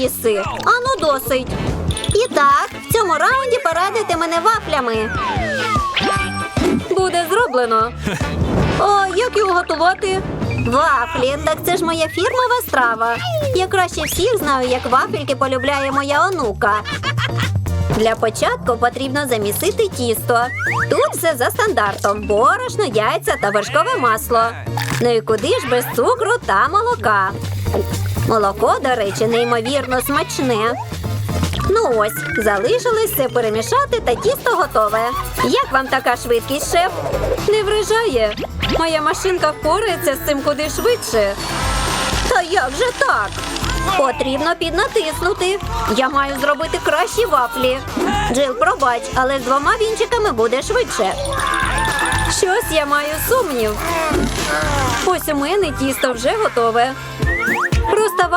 їси. Ану досить. І так, в цьому раунді порадуйте мене вафлями. Буде зроблено. А як його готувати? Вафлі, так це ж моя фірмова страва. Я краще всіх знаю, як вафельки полюбляє моя онука. Для початку потрібно замісити тісто. Тут все за стандартом: борошно, яйця та вершкове масло. Ну і куди ж без цукру та молока? Молоко, до речі, неймовірно смачне. Ну ось, залишилось все перемішати та тісто готове. Як вам така швидкість, шеф? Не вражає. Моя машинка впорається з цим куди швидше. Та як же так? Потрібно піднатиснути. Я маю зробити кращі вафлі. Джил, пробач, але з двома вінчиками буде швидше. Щось я маю сумнів. Ось у мене тісто вже готове. Просто